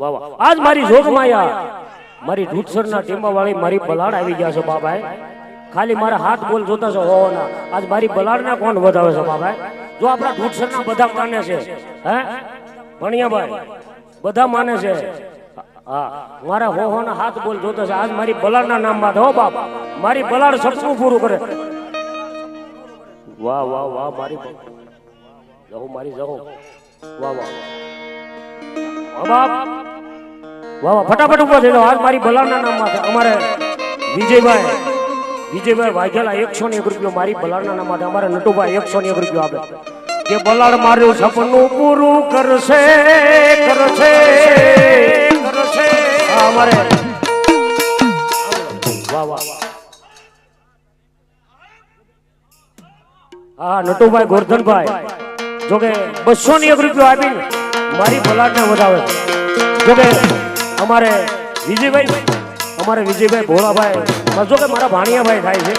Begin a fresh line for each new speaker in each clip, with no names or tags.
વાહ વાહ. આજ મારી જોગ માયા. મારી ઢૂંઢસરના ટીમા વાળી મારી બલાડ આવી ગયા છે બાબાએ. ખાલી મારા હાથ બોલ જોતા છે. હો ના. આજ મારી બલાડને કોણ વધાવે છે બાબાએ? જો આપણા ઢૂંઢસરના બધા માને છે હે? ભણિયાભાઈ બધા માને છે. હા મારા હો હોના હાથ બોલ જોતા છે. આજ મારી બલાડના નામમાં હો બાપ. મારી બલાડ સપનું પૂરું કરે. વાહ વાહ વાહ મારી જહો મારી વાહ વાહ વાહ. બાપ. ફટાફટ ઉપર થઈ જાઓ આજ મારી ભલાણના નામમાં અમારે વિજયભાઈ વિજયભાઈ વાઘેલા એકસો ને એક રૂપિયો મારી બલાડના નામ માટે અમારે નટુભાઈ એકસો ને એક રૂપિયો આપે. કે બલાડ મારું સપનું પૂરું કરશે કરશે કરશે. અમારે. હા, નટુભાઈ ગોરધનભાઈ. જોકે બસો ને એક રૂપિયો આપીને મારી બલાડને વધાવે. છે. જોકે અમારે વિજયભાઈ અમારે વિજયભાઈ ભોળાભાઈ જો કે મારા ભાણિયાભાઈ થાય છે.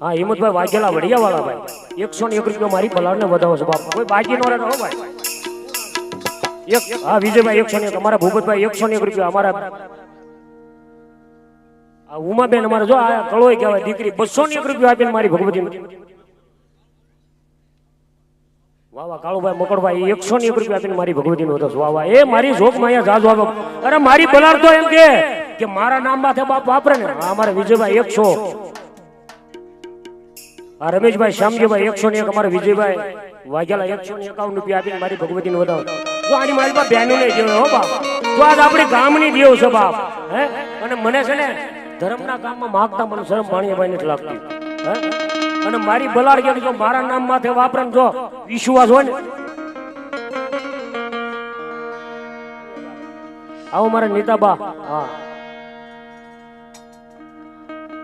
હા, હિંમતભાઈ વાઘેલા વડિયા વાળા ભાઈ. એકસો ને એક રૂપિયા મારી બલાડને વધાવો છે, બાપ. કોઈ બાકી નો રહેતો ભાઈ. એક, હા, વિજયભાઈ એકસો ને અમારા ભૂપતભાઈ એકસો ને એક રૂપિયા, અમારા આ ઉમાબેન અમારે જો આ કળોય કહેવાય, દીકરી બસો ની એક રૂપિયા આપીને મારી ભગવતી વાવા કાળુભાઈ મકડભાઈ એકસો ની એક રૂપિયા આપીને મારી ભગવતી નો વાવા એ મારી જોગ માયા જાજો આવે. અરે મારી બલાડ તો એમ કે મારા નામ માથે બાપ વાપરે ને. અમારે વિજયભાઈ એકસો. આ રમેશભાઈ, શ્યામજીભાઈ એકસો ને એક, અમારે વિજયભાઈ વાઘેલા એકસો ને એકાવન રૂપિયા આપીને મારી ભગવતી નો વધાવો તો આની મારી બાપ બહેનો નહીં જેવો હો બાપ. તો આજ આપણી ગામની દેવ છે બાપ, હે? અને મને છે ને ધર્મના કામમાં માગતા મને શરમ ભાણિયાભાઈ નથી લાગતી. અને મારી બલાડ કે જો મારા નામ માથે વાપરે જો વિશ્વાસ હોય ને. આવો મારા નીતાબા. હા.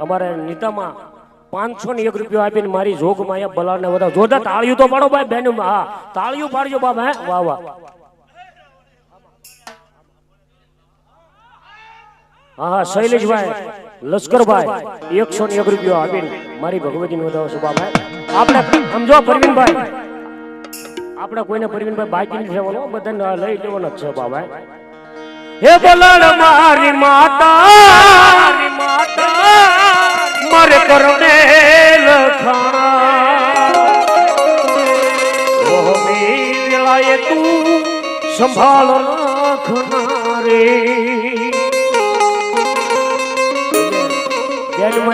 અમારે નીતામાં પાંચસો ને એક રૂપિયો આપીને મારી જોગમાં અહીંયા બલાડ ને બધા જોતા તાળિયું તો પાડો ભાઈ, બેન. હા. તાળિયું પાડજો બાપ, હે? વાહ વાહ. હા હા શૈલેષભાઈ લશ્કરભાઈ એકસો ને એક રૂપિયો આપીને મારી ભગવતી નો વધાવો છું બાપ. આપણે સમજો પરવીનભાઈ. આપણે કોઈને પરવીનભાઈ બાકી નથી લેવાનો બધાને લઈ લેવાનો જ છે બાબા હે બોલણ મારી માતા મારી માતા મારે કરણે લખાણા. ઓહો મી વેળાએ તું સંભાળ રાખના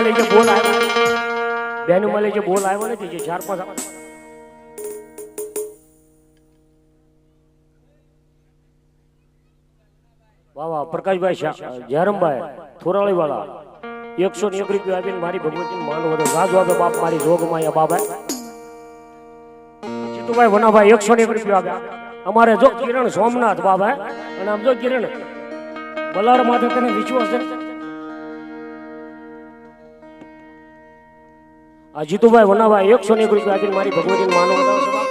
લઈ જે બોલ આવ્યો બેનમાં મળે જે બોલ આવ્યો નથી, જે ચાર પાંચ વાહ વાહ, પ્રકાશભાઈ જયરામભાઈ થોરાળી વાળા એકસો ને એક રૂપિયા આપીને મારી ભગવતી માનવ હતો. આપે બાપ મારી જોગ માયા બાબા જીતુભાઈ વનાભાઈ એકસો ને એક રૂપિયા આપ્યા અમારે જો કિરણ સોમનાથ બાબા અને આમ જો કિરણ, બલાર માથે તને વિશ્વાસ આ જીતુભાઈ વનાભાઈ એકસો ને એક રૂપિયા આપીને મારી ભગવતી માનવ વધાવે છે બાપ.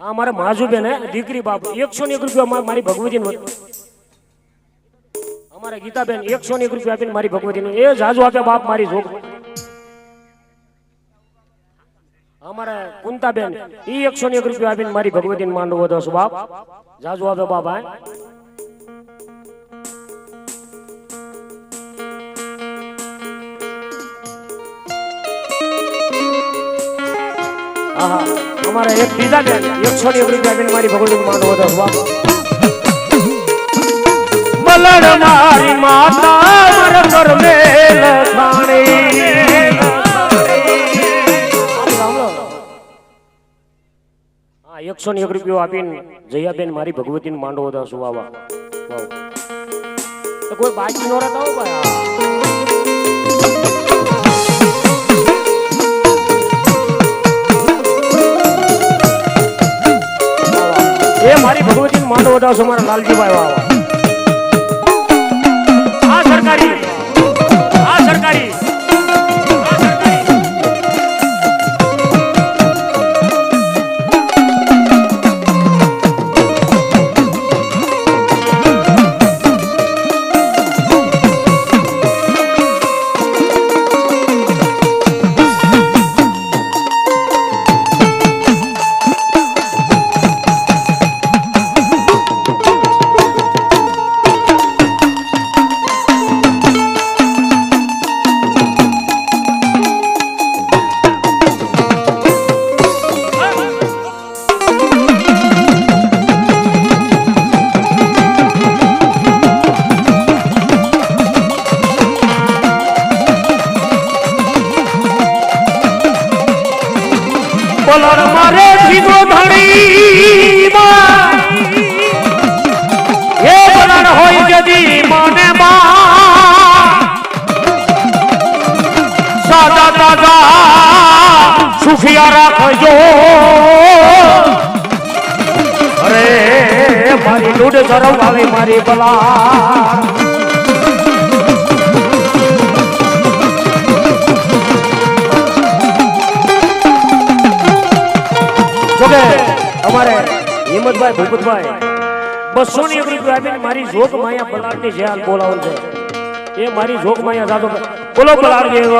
આ મારે માજુબેન હે દીકરી બાપ એકસો ને એક રૂપિયા મા- મારી ભગવતી અમારે ગીતાબેન એકસો ને એક રૂપિયા આપીને મારી ભગવતી એ જાજુ આપે બાપ મારી જોગ અમારે કુંતાબેન ઈ એકસો ને એક રૂપિયા આપીને મારી ભગવતી માંડવો વધો છું બાપ જાજુ આપે બાપ હા હા હા અમારે એક બીજા બેન એકસો ને રૂપિયા આપીને મારી ભગવતી માંડવો છું બાપ મારી માતા મર કર મેલ હા એકસો ને એક રૂપિયો આપીને જયાબેન મારી ભગવતી માંડવો હતા સુવાવા કોઈ બાકી નો રહેતા હો એ મારી ભગવતી માંડો હતા છો મારા લાલજીભાઈ વાળા. સરકારી આ સરકારી. દાદા સુખિયા રાખજો અરે મારી લૂડ સરવ આવી મારી બલા અમારે હિંમતભાઈ, ભૂપતભાઈ બસો ની એક મારી જોગ માયા બલાડની જે હાલ બોલાવવાનું છે. એ મારી જોગ માયા જાતો બોલો બલાડ દેવ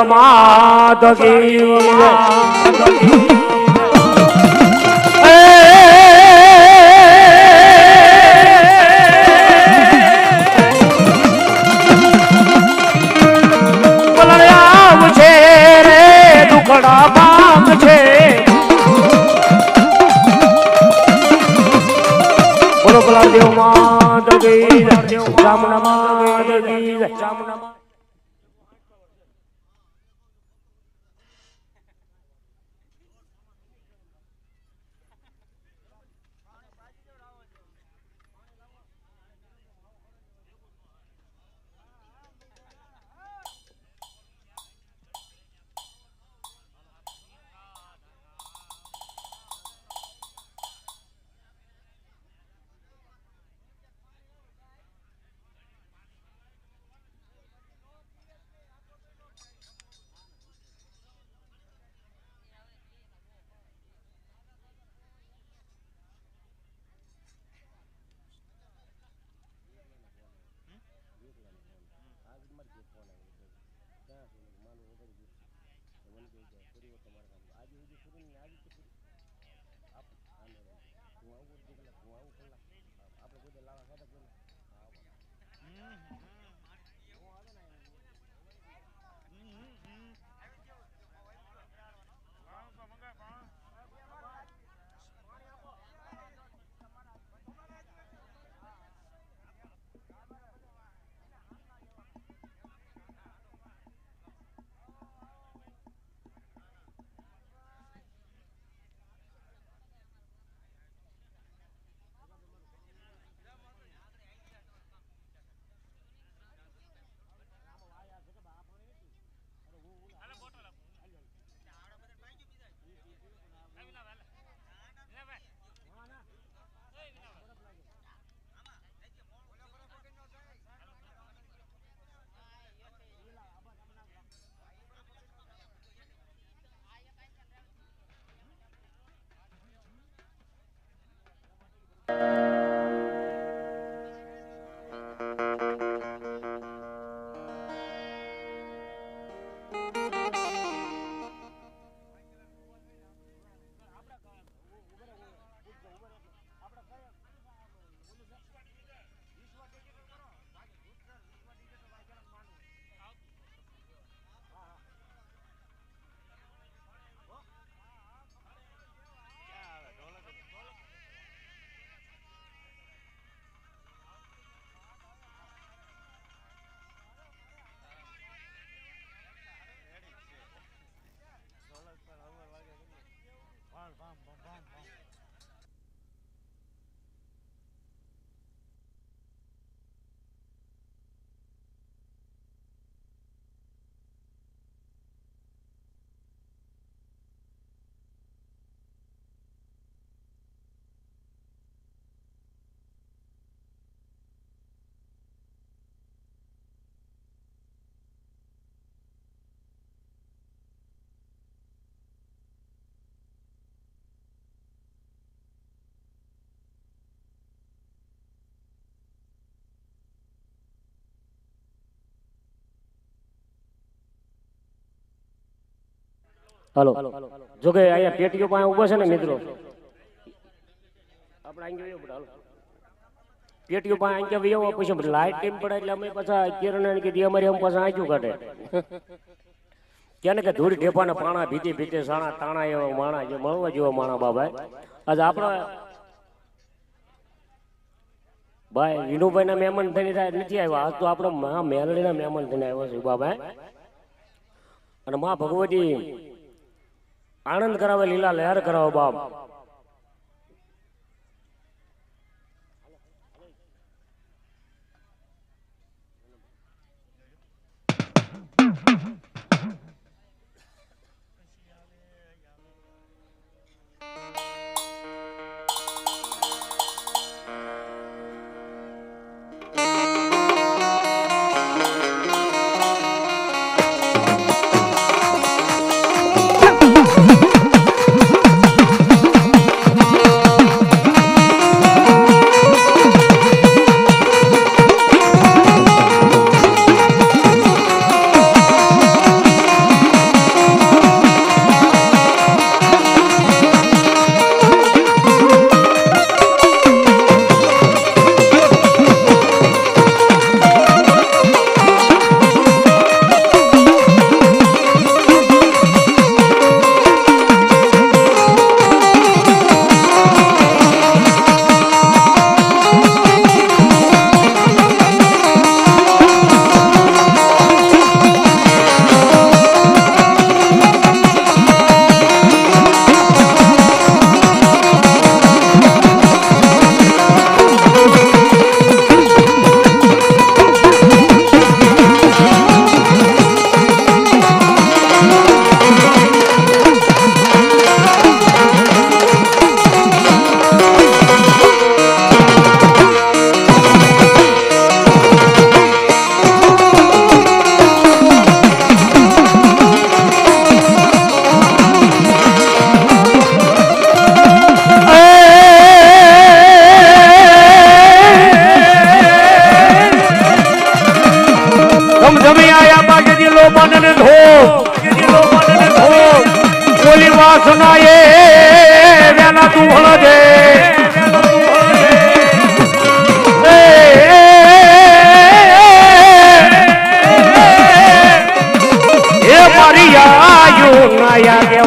ક્યાં છું માનું ઓગળી ગયું મને કહી જાય પૂરી વખત મારા કામ આજે હજી પૂરી ને આજે તો પૂરી આપ આને હું આવું કલાક હું આવું કલાક આપણે બધા લાવા ખાતા પેલા હા હાલો. જો કે અહીંયા પેટીઓ પાસે ઊભો છે ને મિત્રો? આપણે પેટીઓ પાસે અહીંયા ગયા પછી લાઈટ ટીમ પડે એટલે અમે પાછા કિરણ કીધી અમારી આમ પાછા આંચું કાઢે. ક્યાં કે ધૂળ ઢેપાના પાણા ભીતે ભીતે સાણા તાણા એવા માણા જે મળવા જેવા માણા બાબા આજે આપણા ભાઈ વિનુભાઈ ના મહેમાન થઈને થાય નથી આવ્યા. આજ તો આપણો મહા મેલડી ના મહેમાન થઈને આવ્યો છે બાબા અને મા ભગવતી આનંદ કરાવે લીલા લહેર કરાવો બાપ.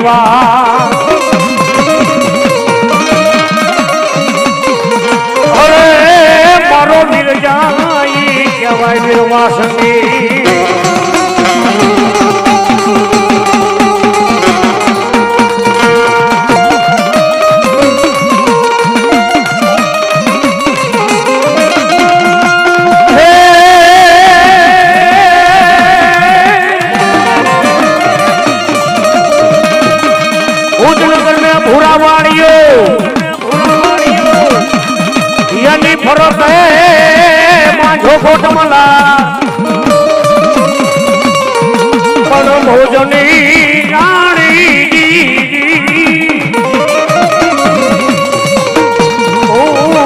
કરવા વાળીઓ એની ફરત હે માધો ખોટમલા પણ ભોજની રાણી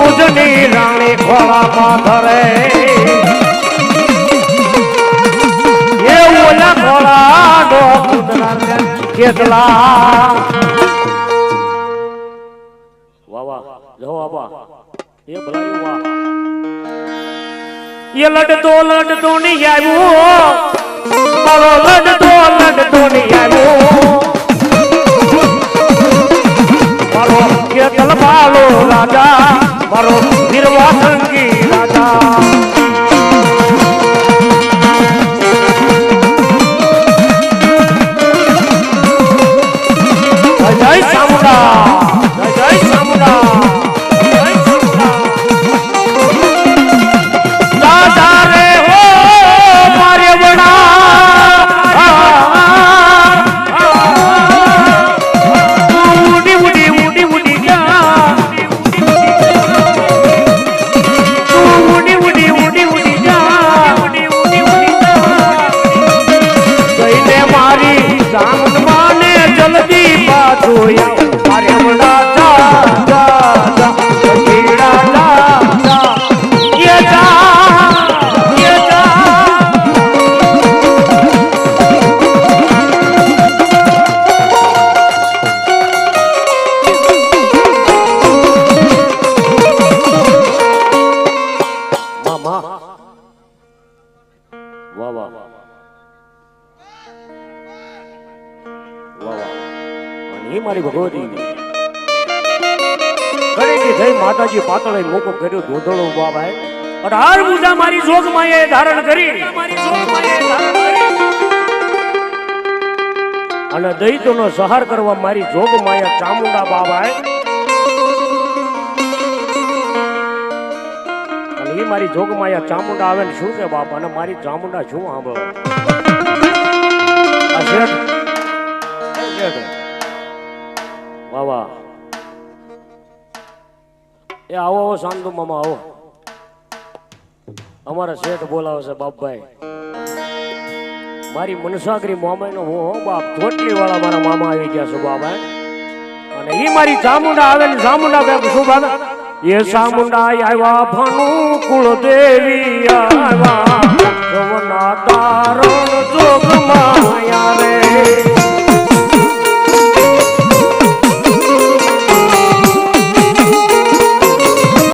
ભોજની રાણી ખોળામાં ધરે. એવું ખોળા કેટલા વાહ જો આબા એ ભલાઈ વાહ એ લડતો લડતો નહીં આવ્યો. મારો લડતો લડતો નહીં આવ્યો. મારો કે તલબાલો રાજા, મારો નિર્વાસંગી રાજા. પાતળી થઈ માતાજી પાતળે મોકો કર્યો ધોધળો બાબાએ અઢાર પૂજા મારી જોગ માએ ધારણ કરી. અને દૈત્યોનો સહાર કરવા મારી જોગ માયા ચામુંડા બાબાએ એ મારી જોગ માયા ચામુંડા આવે ને શું છે બાપા? અને મારી ચામુંડા શું સાંભળો? વાહ. એ આવો આવો સાંધુ મામા, આવો. અમારા શેઠ બોલાવે છે, બાપભાઈ. મારી મનસાગરી મામાનો હું, હો, બાપ ચોટલી વાળા મારા મામા આવી ગયા છે બાબા અને એ મારી ચામુંડા ને ચામુંડા બે શું બાબા એ ચામુંડા આવ્યા, ભાનુ કુળ દેવી આવ્યા તારણ જોગ માયા રે.